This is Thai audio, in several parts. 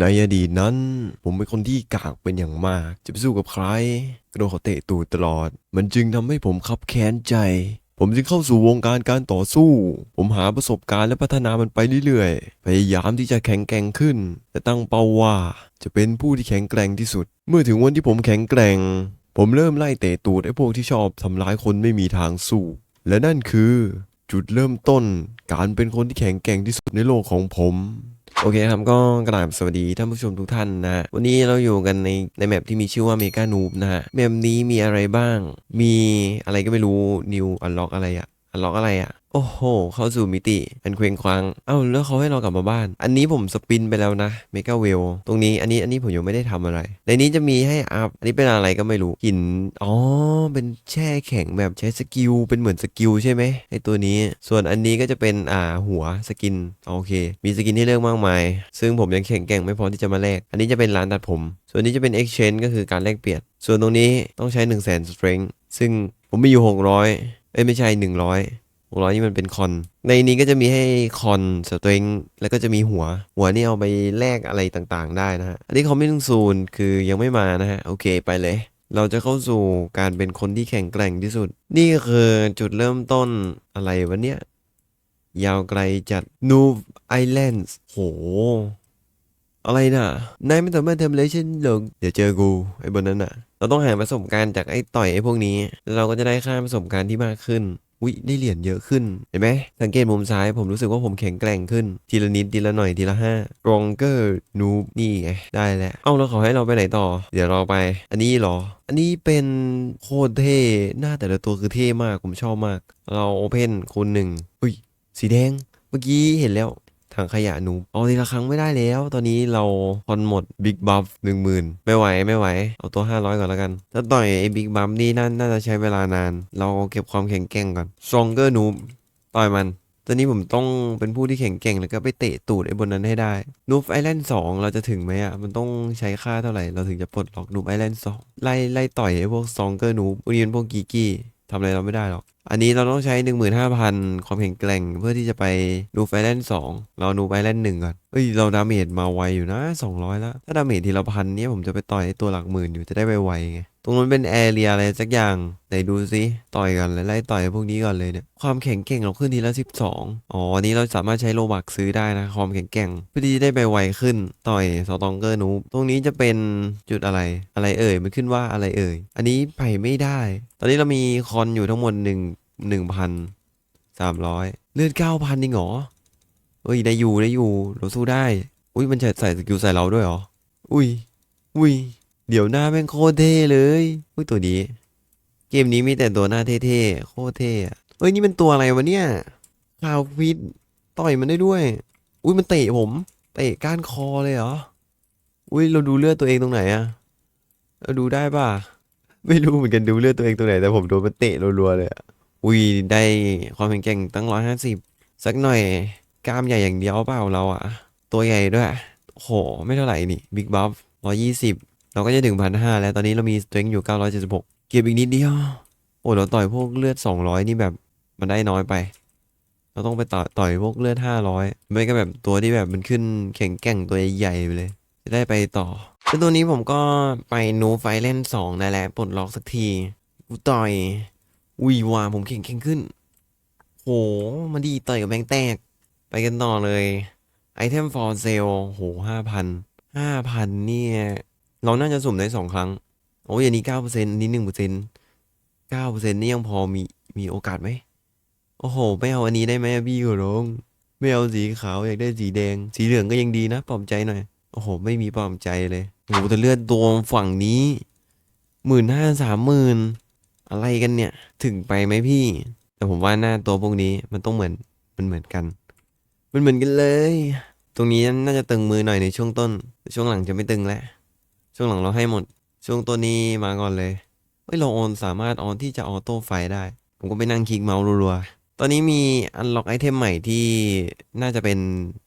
ในอดีตนั้น ผมเป็นคนที่กากเป็นอย่างมาก จะไปสู้กับใครก็โดนเขาเตะตูดตลอด มันจึงทำให้ผมคับแค้นใจ ผมจึงเข้าสู่วงการการต่อสู้ ผมหาประสบการณ์และพัฒนามันไปเรื่อยๆ พยายามที่จะแข็งแกร่งขึ้น แต่ตั้งเป้าว่า จะเป็นผู้ที่แข็งแกร่งที่สุด เมื่อถึงวันที่ผมแข็งแกร่ง ผมเริ่มไล่เตะตูดไอ้พวกที่ชอบทำร้ายคนไม่มีทางสู้ และนั่นคือ จุดเริ่มต้นการเป็นคนที่แข็งแกร่งที่สุดในโลกของผม โอเคครับก็กราบสวัสดีท่านผู้ชมทุกท่านนะฮะวันนี้เราอยู่กันในในแมปที่มีชื่อว่าเมกานูบนะฮะแมปนี้มีอะไรบ้าง มีอะไรก็ไม่รู้นิวอัลล็อกอะไรอะ ล็อกอะไรอะโอ้โห เข้าสู่มิติอันเคว้งคว้าง เอ้าแล้วเขาให้เรากลับมาบ้าน อันนี้ผมสปินไปแล้วนะเมกาเวลตรงนี้อันนี้อันนี้ผมยังไม่ได้ทำอะไร ในนี้จะมีให้อัพ อันนี้เป็นอะไรก็ไม่รู้หิน อ๋อ เป็นแช่แข็งแบบใช้สกิล เป็นเหมือนสกิลใช่ไหมไอตัวนี้ ส่วนอันนี้ก็จะเป็นอ่าหัวสกิน โอเค มีสกินที่เลือกมากมาย ซึ่งผมยังแข็งแกร่งไม่พอที่จะมาแลก อันนี้จะเป็นร้านตัดผม ส่วนนี้จะเป็น exchange ก็คือการแลกเปลี่ยน ส่วนตรงนี้ต้องใช้1 0 0 0 0แสน strength ซึ่งผมมีอยู่ 600 เอ้ยไม่ใช่100 600นี่มันเป็นคอน ในนี้ก็จะมีให้คอนสเตรงแล้วก็จะมีหัว หัวนี่เอาไปแลกอะไรต่างๆ ได้นะฮะ อันนี้เขาไม่ต้องซูนคือยังไม่มานะฮะ โอเคไปเลย เราจะเข้าสู่การเป็นคนที่แข็งแกร่งที่สุด นี่คือจุดเริ่มต้นอะไรวะเนี่ย ยาวไกลจัด New Islands โห อะไรน่ะ นายไม่สามารถทำอะไรเช่นหรอกเดี๋ยวเจอกู ไอ้บนนั้นน่ะ เราต้องหาประสบการณ์จากไอ้ต่อยไอ้พวกนี้ เราก็จะได้ค่าประสบการณ์ที่มากขึ้นอุ้ยได้เหรียญเยอะขึ้น เห็นไหมสังเกตมุมซ้ายผมรู้สึกว่าผมแข็งแกร่งขึ้น ทีละนิดทีละหน่อยทีละห้า stronger noob นี่ไง ได้แล้ว เอ้าแล้วเขาให้เราไปไหนต่อ เดี๋ยวเราไป อันนี้เหรอ อันนี้เป็นโคตรเท่ หน้าแต่ละตัวคือเท่มาก ผมชอบมาก เราโอเพนคูณหนึ่งอุ้ย สีแดง เมื่อกี้เห็นแล้ว ถังขยะนูเอาทีละครั้งไม่ได้แล้ว ตอนนี้เราพอนหมดบิ๊กบัฟหนึ่งหมื่นไม่ไหวไม่ไหว เอาตัว 500 ก่อนแล้วกัน ถ้าต่อยไอ้บิ๊กบัฟนี่น่าน่าจะใช้เวลานาน เราเก็บความแข็งแกร่งก่อน stronger noob ต่อยมันตอนนี้ผมต้องเป็นผู้ที่แข็งแกร่งแล้วก็ไปเตะตูดไอ้บนนั้นให้ได้ Noob Island 2เราจะถึงไหมอะ มันต้องใช้ค่าเท่าไหร่ เราถึงจะปลดล็อก Noob Island 2ไล่ไล่ต่อยไอ้พวก stronger noob พวกนี้เป็นพวกกีกี้ทำอะไรเราไม่ได้หรอก อันนี้เราต้องใช้ 15,000 ความแข็งแกร่งเพื่อที่จะไปนูไฟแลนด์2เรานูไฟแลนด์หนึ่งก่อนเฮ้ยเราดาเมจมาไวอยู่นะ 200 แล้ว ถ้าดาเมจทีละพันนี่ยผมจะไปต่อยตัวหลักหมื่นอยู่จะได้ไวไงตรงนั้นเป็นแอเรียอะไรสักอย่างไหนดูซิต่อยกันไล่ต่อยพวกนี้ก่อนเลยเนี่ยความแข็งแกร่งเราขึ้นทีละ 12อ๋ออันนี้เราสามารถใช้โลบักซื้อได้นะความแข็งแกร่งเพื่อที่จะได้ไปไวขึ้นต่อยสตองเกอร์นูบตรงนี้จะเป็นจุดอะไรอะไรเอ่ยมันขึ้นว่าอะไรเอ่ยอันนี้ไปไม่ได้ ตอนนี้เรามีคอนอยู่ทั้งหมดหนึ่ง หนึ่งพันสามร้อยเลือดเก้าพันนี่หรอเฮ้ยได้อยู่ได้อยู่เราสู้ได้ อุ้ยมันจะใส่สกิลใส่เราด้วยเหรอ อุ้ย อุ้ย เดี๋ยวหน้าแม่งโคตรเท่เลย อุ้ยตัวนี้ เกมนี้มีแต่ตัวหน้าเท่ๆ โคตรเท่อะเฮ้ยนี่มันตัวอะไรวะเนี่ยคาวฟิตต่อยมันได้ด้วย อุ้ยมันเตะผม เตะก้านคอเลยเหรอ อุ้ยเราดูเลือดตัวเองตรงไหนอะเราดูได้ป่ะ ไม่รู้เหมือนกันดูเลือดตัวเองตรงไหนแต่ผมโดนมันเตะรัวๆเลยอะ อุ้ยได้ความแข็งแกร่งตั้งร้อยห้าสิบสักหน่อยกล้ามใหญ่อย่างเดียวเปล่าเราอะตัวใหญ่ด้วยโห ไม่เท่าไหร่นี่บิ๊กบัฟร้อยยี่สิบเราก็จะถึงพันห้าแล้วตอนนี้เรามีสเตรน g อยู่เก้าร้อยเจ็ดสิบหกเก็บอีกนิดเดียว โอ้เราต่อยพวกเลือดสองร้อยนี่แบบมันได้น้อยไป เราต้องไปต่อยต่อยพวกเลือดห้าร้อยไม่ก็แบบตัวที่แบบมันขึ้นแข็งแกร่งตัวใหญ่ๆไปเลย จะได้ไปต่อแล้วตัวนี้ผมก็ไปนูไฟเล่นสองได้แล้วปลดล็อกสักทีกูต่อย อุ้ยว่าผมแข็งแกร่งขึ้น โห มาดีต่อยกับแบงแตก ไปกันต่อเลย ไอเทมฟอร์เซลโหห้าพันห้าพันเนี่ย เราน่าจะสุ่มได้สองครั้ง โอ้ยอันนี้เก้าเปอร์เซ็นต์นี้หนึ่งเปอร์เซ็นต์เก้าเปอร์เซ็นต์นี่ยังพอมีมีโอกาสไหม โอ้โห ไม่เอาอันนี้ได้ไหมพี่กุลงไม่เอาสีขาวอยากได้สีแดง สีเหลืองก็ยังดีนะปลอบใจหน่อย โอ้โห ไม่มีปลอบใจเลยโอ้โหแต่เลือดตัวฝั่งนี้หมื่นห้าสามหมื่น อะไรกันเนี่ย ถึงไปไหมพี่ แต่ผมว่าหน้าตัวพวกนี้มันต้องเหมือนมันเหมือนกัน มันเหมือนกันเลย ตรงนี้น่าจะตึงมือหน่อยในช่วงต้น ช่วงหลังจะไม่ตึงแล้ว ช่วงหลังเราให้หมด ช่วงตัวนี้มาก่อนเลยเฮ้ยเราออนสามารถออนที่จะออโต้ไฟได้ ผมก็ไปนั่งคลิกเมาส์รัวๆ ตอนนี้มีอันล็อกไอเทมใหม่ที่น่าจะเป็น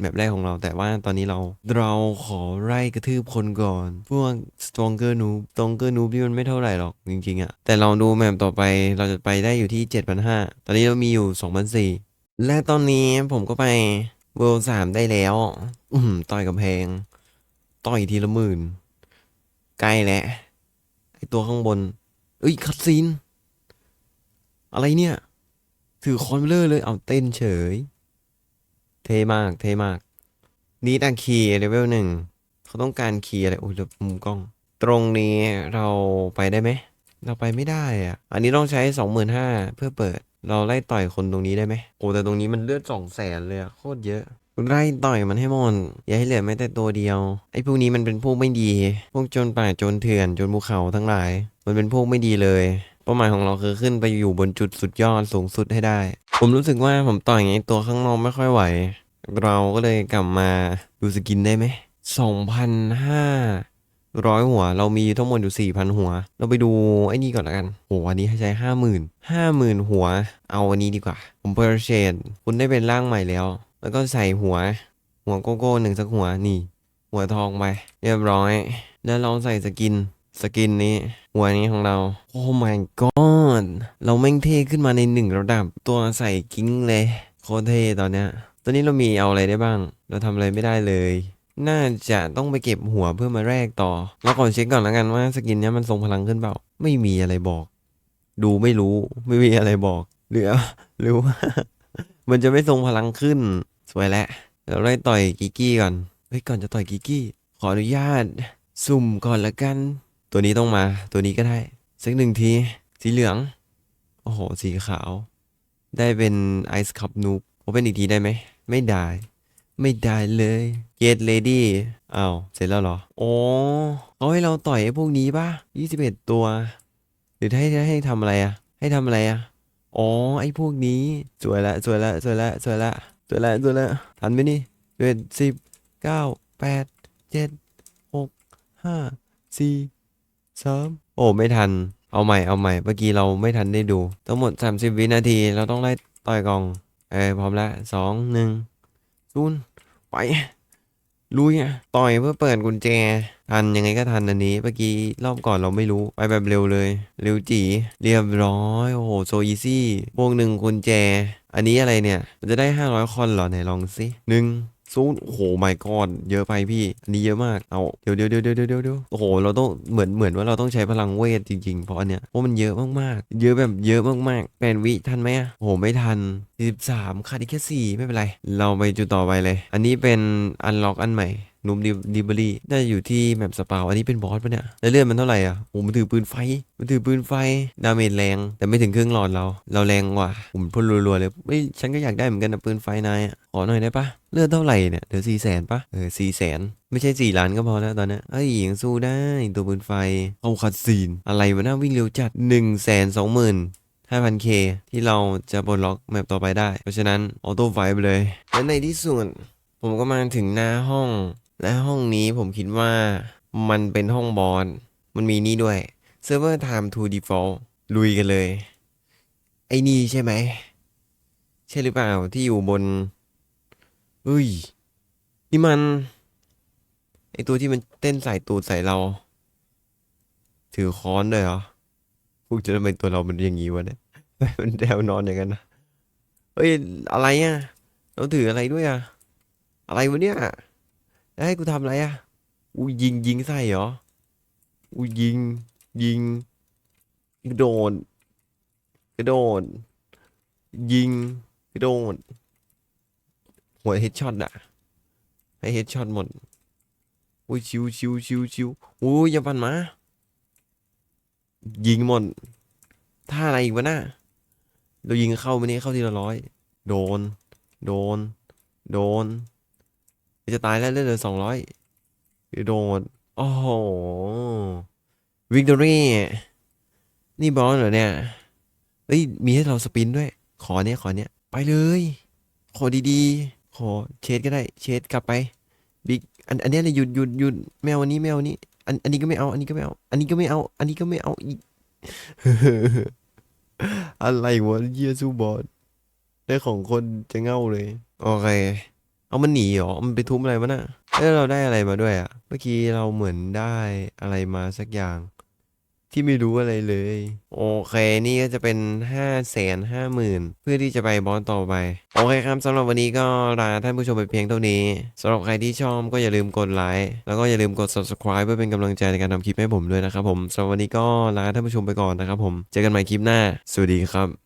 แบบแรกของเรา แต่ว่าตอนนี้เราเราขอไล่กระทืบคนก่อน พวก stronger noob stronger noob ที่มันไม่เท่าไหร่หรอกจริงๆอะแต่ลองดูแมปต่อไปเราจะไปได้อยู่ที่ 7,500 ตอนนี้เรามีอยู่ 2,400 และตอนนี้ผมก็ไปเวลสามได้แล้ว อืมต่อยกับแพง ต่อยทีละหมื่น ใกล้แล้วไอตัวข้างบนเอ้ยคัดซีน อะไรเนี่ย ถือคอนเบลอร์เลยเอาเต้นเฉย เท่มากเท่มากนี่ตาคีย์เลเวลหนึ่งเขาต้องการคีย์อะไรอุ้ยแล้วมุมกล้อง ตรงนี้เราไปได้ไหมเราไปไม่ได้อะอันนี้ต้องใช้สองหมื่นห้าเพื่อเปิด เราไล่ต่อยคนตรงนี้ได้ไหมโอ้แต่ตรงนี้มันเลือดสองแสนเลยอะโคตรเยอะไล่ต่อยมันให้หมดอย่าให้เหลือแม้แต่ตัวเดียว ไอ้พวกนี้มันเป็นพวกไม่ดี พวกโจรป่าโจรเถื่อนโจรภูเขาทั้งหลาย มันเป็นพวกไม่ดีเลย เป้าหมายของเราคือขึ้นไปอยู่บนจุดสุดยอดสูงสุดให้ได้ ผมรู้สึกว่าผมต่อยไอ้ตัวข้างนอกไม่ค่อยไหว เราก็เลยกลับมาดูสกินได้ไหมสองพันห้าร้อยหัว เรามีทั้งหมดอยู่สี่พันหัว เราไปดูไอ้นี่ก่อนละกันโอ้อันนี้ให้ใช้ห้าหมื่นห้าหมื่นหัว เอาอันนี้ดีกว่า ผมเพอร์เชนคุณได้เป็นร่างใหม่แล้ว แล้วก็ใส่หัว หัวโกโก้หนึ่งสักหัวนี่ หัวทองไป เรียบร้อย แล้วเราใส่สกิน สกินนี้หัวนี้ของเรา โอ้ my god เราแม่งเท่ขึ้นมาในหนึ่งระดับ ตัวใส่กิ้งเลย โคตรเท่ตอนเนี้ยตอนนี้เรามีเอาอะไรได้บ้าง เราทำอะไรไม่ได้เลย น่าจะต้องไปเก็บหัวเพื่อมาแลกต่อ แล้วขอเช็คก่อนแล้วกันว่าสกินนี้มันทรงพลังขึ้นเปล่า ไม่มีอะไรบอก ดูไม่รู้ ไม่มีอะไรบอก หรือหรือว่า มันจะไม่ทรงพลังขึ้น สวยแล้วเดี๋ยวไล่ต่อยกิกกี้ก่อน เฮ้ย ก่อนจะต่อยกิกกี้ ขออนุญาต สุ่มก่อนละกัน ตัวนี้ต้องมา ตัวนี้ก็ได้ สักหนึ่งที สีเหลือง โอ้โห สีขาว ได้เป็นไอซ์คัพนูบโอเป็นอีกทีได้ไหม ไม่ได้ ไม่ได้เลยเกตเลดี้อ้าว เสร็จแล้วเหรออ๋อเขาให้เราต่อยไอ้พวกนี้ป่ะยี่สิบเอ็ดตัว หรือให้ให้ทำอะไรอะให้ทำอะไรอะอ๋อ ไอ้พวกนี้ สวยละ สวยละ สวยละ สวยละ สวยละ สวยละ ทันไหมนี่เจ็ดสิบเก้าแปดเจ็ดหกห้าสี่ สามโอ้ไม่ทัน เอาใหม่เอาใหม่เมื่อกี้เราไม่ทันได้ดู ทั้งหมด 30 วินาทีเราต้องไล่ต่อยกองเออพร้อมแล้วสองหนึ่งศูนย์ไปลุยอะต่อยเพื่อเปิดกุญแจ ทันยังไงก็ทันอันนี้ เมื่อกี้รอบก่อนเราไม่รู้ ไปแบบเร็วเลย เร็วจีเรียบร้อย โอ้โห โซอีซี่วกหนึ่งกุญแจ อันนี้อะไรเนี่ย มันจะได้ 500 คอนเหรอไหนลองสิหนึ่ง ศูนย์โอ้โหไม่กอดเยอะไปพี่อันนี้เยอะมากเอาเดี๋ยวเดี๋ยวเดี๋ยวเดี๋ยวเดี๋ยวเดี๋ยวโอ้โหเราต้องเหมือนเหมือนว่าเราต้องใช้พลังเวทจริงๆเพราะอันเนี้ยเพราะมันเยอะมากๆ เยอะแบบเยอะมากๆแปดวิทันไหมอะโอ้โหไม่ทัน 13ขาดอีกแค่สี่ไม่เป็นไร เราไปจุดต่อไปเลย อันนี้เป็นอันล็อกอันใหม่นุมดิบรี่น่าจะอยู่ที่แมปสปาวอันนี้เป็นบอสปะเนี่ยแล้วเลือดมันเท่าไหร่อะโอ้มันถือปืนไฟ มันถือปืนไฟ ดาเมจแรง แต่ไม่ถึงครึ่งหลอดเรา เราแรงกว่า ผมพ่นรัวๆเลยเฮ้ยฉันก็อยากได้เหมือนกันนะปืนไฟนายขอหน่อยได้ปะเลือดเท่าไหร่เนี่ยเดี๋ยวสี่แสนปะเออสี่แสนไม่ใช่สี่ล้านก็พอแล้วตอนนี้ยเอ้ยยังสู้ได้ตัวปืนไฟเอาคัดซีนอะไรวะน่าวิ่งเร็วจัดหนึ่งแสนสองหมื่น 5,000k ที่เราจะปลดล็อกแมปต่อไปได้ เพราะฉะนั้นออโต้ไฟไปเลย และในที่สุดผมก็มาถึงหน้าห้อง และห้องนี้ผมคิดว่ามันเป็นห้องบอลมันมีนี่ด้วย Server Time to Default ลุยกันเลย ไอ้นี่ใช่ไหม ใช่หรือเปล่าที่อยู่บนเฮ้ย นี่มัน ไอตัวที่มันเต้นใส่ตูดใส่เรา ถือค้อนด้วยเหรอพวกจะทำไมตัวเรามันอย่างงี้วะเนี่ย มันแนวนอนอย่างนั้นนะเฮ้ยอะไรอะเราถืออะไรด้วยอะ อะไรวะเนี่ยแล้วให้กูทำอะไรอะอุ้ยยิงยิงใส่เหรออุ้ยยิง ยิงกระโดดกระโดดยิงกระโดดหัวเฮดช็อตอะ ให้เฮดช็อตหมดอุ้ยชิวชิวชิวชิวอุ้ยอย่าปั่นมา ยิงหมดท่าอะไรอีกวะน่ะ เรายิงเข้าไปนี่เข้าทีละร้อย โดน โดน โดน จะตายแล้วเลือดเหลือสองร้อยโดน โอ้โหวิกตอรี่นี่บอสเหรอเนี่ย เฮ้ย มีให้เราสปินด้วย ขอเนี้ยขอเนี้ย ไปเลย ขอดีๆ ขอเชดก็ได้ เชดกลับไป บิ๊ก อัน อันนี้เลยหยุดหยุดหยุดแมวอันนี้แมวอันนี้ อัน อันนี้ก็ไม่เอา อันนี้ก็ไม่เอา อันนี้ก็ไม่เอา อันนี้ก็ไม่เอาอีก อะไรวะเยียซูบอสได้ของคนจะเง่าเลย โอเค เอามันหนีเหรอ มันไปทุบอะไรวะน่ะแล้วเราได้อะไรมาด้วยอะ เมื่อกี้เราเหมือนได้อะไรมาสักอย่าง ที่ไม่รู้อะไรเลย โอเค นี่ก็จะเป็น5้าแสนห้าหมื่นเพื่อที่จะไปบอสต่อไป โอเคครับสำหรับวันนี้ก็ลาท่านผู้ชมไปเพียงเท่านี้สำหรับใครที่ชอบก็อย่าลืมกดไลค์แล้วก็อย่าลืมกด subscribe เพื่อเป็นกำลังใจในการทำคลิปให้ผมด้วยนะครับผมสำหรับวันนี้ก็ลาท่านผู้ชมไปก่อนนะครับผมเจอกันใหม่คลิปหน้า สวัสดีครับ